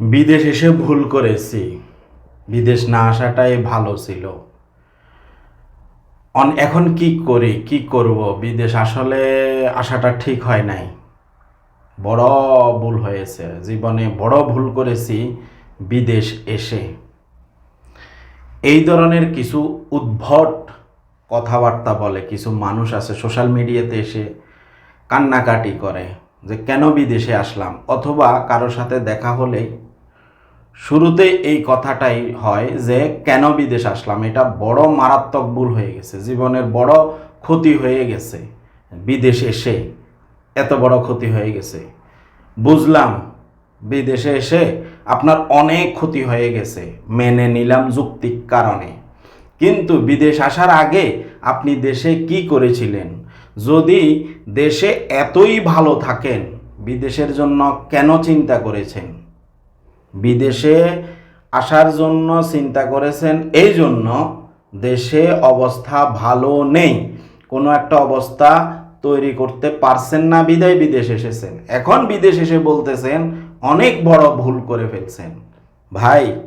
বিদেশ এসে ভুল করেছি। বিদেশ না আসাটাই ভালো ছিল। এখন কি করি, কি করব? বিদেশ আসলে আসাটা ঠিক হয় নাই। বড় ভুল হয়েছে। জীবনে বড় ভুল করেছি বিদেশ এসে। এই ধরনের কিছু উদ্ভট কথাবার্তা বলে, কিছু মানুষ আছে সোশ্যাল মিডিয়াতে এসে কান্নাকাটি করে যে কেন বিদেশে আসলাম? অথবা কারোর সাথে দেখা হলেই শুরুতে এই কথাটাই হয় যে, কেন বিদেশ আসলাম? এটা বড় মারাত্মক ভুল হয়ে গেছে। জীবনের বড় ক্ষতি হয়ে গেছে বিদেশ এসে। এত বড় ক্ষতি হয়ে গেছে। বুঝলাম, বিদেশে এসে আপনার অনেক ক্ষতি হয়ে গেছে, মেনে নিলাম যুক্তিক কারণে। কিন্তু বিদেশ আসার আগে আপনি দেশে কি করেছিলেন? যদি দেশে এতই ভালো থাকেন, বিদেশের জন্য কেন চিন্তা করেছেন? বিদেশে আসার জন্য চিন্তা করেছেন এই জন্য দেশে অবস্থা ভালো নেই। কোনো একটা অবস্থা তৈরি করতে পারছেন না, বিদায় বিদেশ এসেছেন। এখন বিদেশ এসে বলতেছেন, অনেক বড় ভুল করে ফেলছেন। ভাই,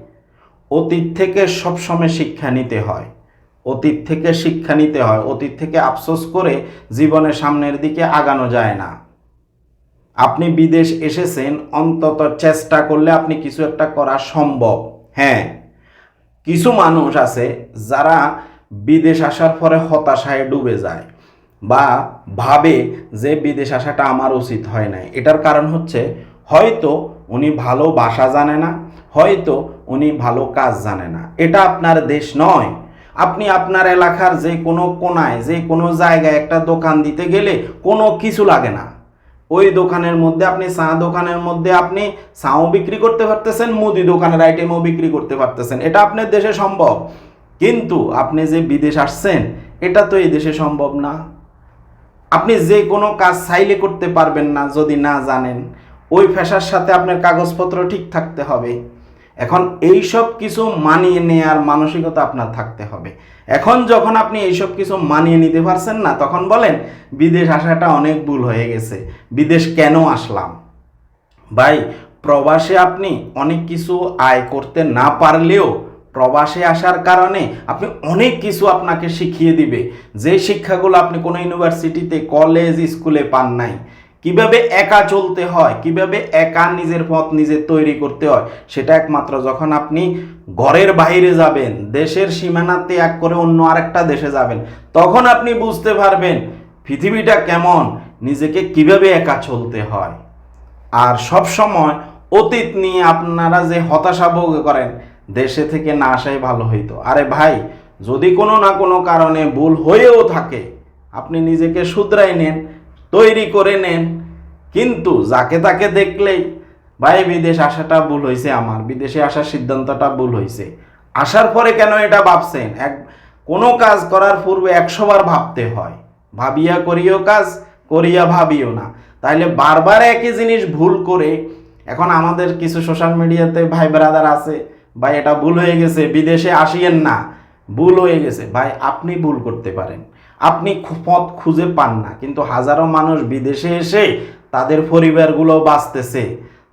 অতীত থেকে সবসময় শিক্ষা নিতে হয়। অতীত থেকে শিক্ষা নিতে হয়। অতীত থেকে আফসোস করে জীবনের সামনের দিকে আগানো যায় না। আপনি বিদেশ এসেছেন, অন্তত চেষ্টা করলে আপনি কিছু একটা করা সম্ভব। হ্যাঁ কিছু মানুষ আছে যারা বিদেশ আসার পরে হতাশায় ডুবে যায় বা ভাবে যে বিদেশ আসাটা আমার উচিত হয় নাই। এটার কারণ হচ্ছে হয়তো উনি ভালো ভাষা জানে না, হয়তো উনি ভালো কাজ জানে না। এটা আপনার দেশ নয়। আপনি আপনার এলাকার যে কোনো কোনায়, যে কোনো জায়গায় একটা দোকান দিতে গেলে কোনো কিছু লাগে না। ওই দোকানের মধ্যে আপনি, চা দোকানের মধ্যে আপনি চাও বিক্রি করতে পারতেছেন, মুদি দোকানের আইটেমও বিক্রি করতে পারতেছেন। এটা আপনার দেশে সম্ভব। কিন্তু আপনি যে বিদেশ আসছেন, এটা তো এই দেশে সম্ভব না। আপনি যে কোনো কাজ চাইলে করতে পারবেন না, যদি না জানেন। ওই পেশার সাথে আপনার কাগজপত্র ঠিক থাকতে হবে। এখন এই সব কিছু মানিয়ে নেওয়ার মানসিকতা আপনার থাকতে হবে। এখন যখন আপনি এইসব কিছু মানিয়ে নিতে পারছেন না, তখন বলেন, বিদেশ আসাটা অনেক ভুল হয়ে গেছে। বিদেশ কেন আসলাম? ভাই, প্রবাসে আপনি অনেক কিছু আয় করতে না পারলেও প্রবাসে আসার কারণে আপনি অনেক কিছু আপনাকে শিখিয়ে দিবে। যে শিক্ষাগুলো আপনি কোনো ইউনিভার্সিটিতে, কলেজ, স্কুলে পান নাই কীভাবে একা চলতে হয়, কীভাবে একা নিজের পথ নিজে তৈরি করতে হয়, সেটা একমাত্র যখন আপনি ঘরের বাইরে যাবেন, দেশের সীমানা ত্যাগ করে অন্য আরেকটা দেশে যাবেন, তখন আপনি বুঝতে পারবেন পৃথিবীটা কেমন, নিজেকে কীভাবে একা চলতে হয়। আর সব সময় অতীত নিয়ে আপনারা যে হতাশা ভোগ করেন, দেশে থেকে না আসাই ভালো হইতো। আরে ভাই, যদি কোনো না কোনো কারণে ভুল হয়েও থাকে, আপনি নিজেকে শুধরাই নেন তৈরি করে নেন। কিন্তু যাকে তাকে দেখলেই, ভাই, বিদেশ আসাটা ভুল হয়েছে আমার, বিদেশে আসার সিদ্ধান্তটা ভুল হয়েছে আসার পরে কেন এটা ভাবছেন? এক, কোনো কাজ করার পূর্বে একশোবার ভাবতে হয়। ভাবিয়া করিও কাজ, করিয়া ভাবিও না। তাইলে বারবার একই জিনিস ভুল করে, এখন আমাদের কিছু সোশ্যাল মিডিয়াতে ভাই ব্রাদার আছে, ভাই, এটা ভুল হয়ে গেছে, বিদেশে আসিয়েন না। ভুল হয়ে গেছে। ভাই, আপনি ভুল করতে পারেন। আপনি পথ খুঁজে পান না। কিন্তু হাজারো মানুষ বিদেশে এসে তাদের পরিবারগুলো বাঁচতেছে,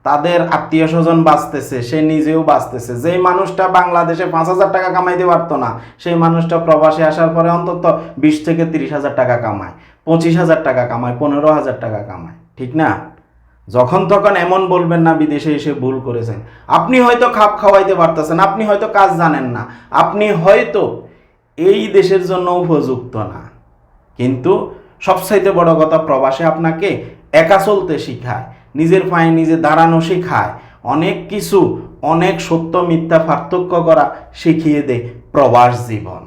তাদের আত্মীয় স্বজন বাঁচতেছে, সে নিজেও বাঁচতেছে। যেই মানুষটা বাংলাদেশে পাঁচ হাজার টাকা কামাইতে পারতো না, সেই মানুষটা প্রবাসে আসার পরে অন্তত বিশ থেকে তিরিশ হাজার টাকা কামায়, পঁচিশ হাজার টাকা কামায়, পনেরো হাজার টাকা কামায়। ঠিক না? যখন তখন এমন বলবেন না, বিদেশে এসে ভুল করেছেন। আপনি হয়তো খাপ খাওয়াইতে পারতেছেন, আপনি হয়তো কাজ জানেন না। আপনি হয়তো এই দেশের জন্য উপযুক্ত না। কিন্তু সবচাইতে বড় কথা, প্রবাসে আপনাকে একা চলতে শিখায়, নিজের পায়ে নিজে দাঁড়ানো শেখায়, অনেক কিছু অনেক সত্য মিথ্যা পার্থক্য করা শিখিয়ে দেয় প্রবাস জীবন।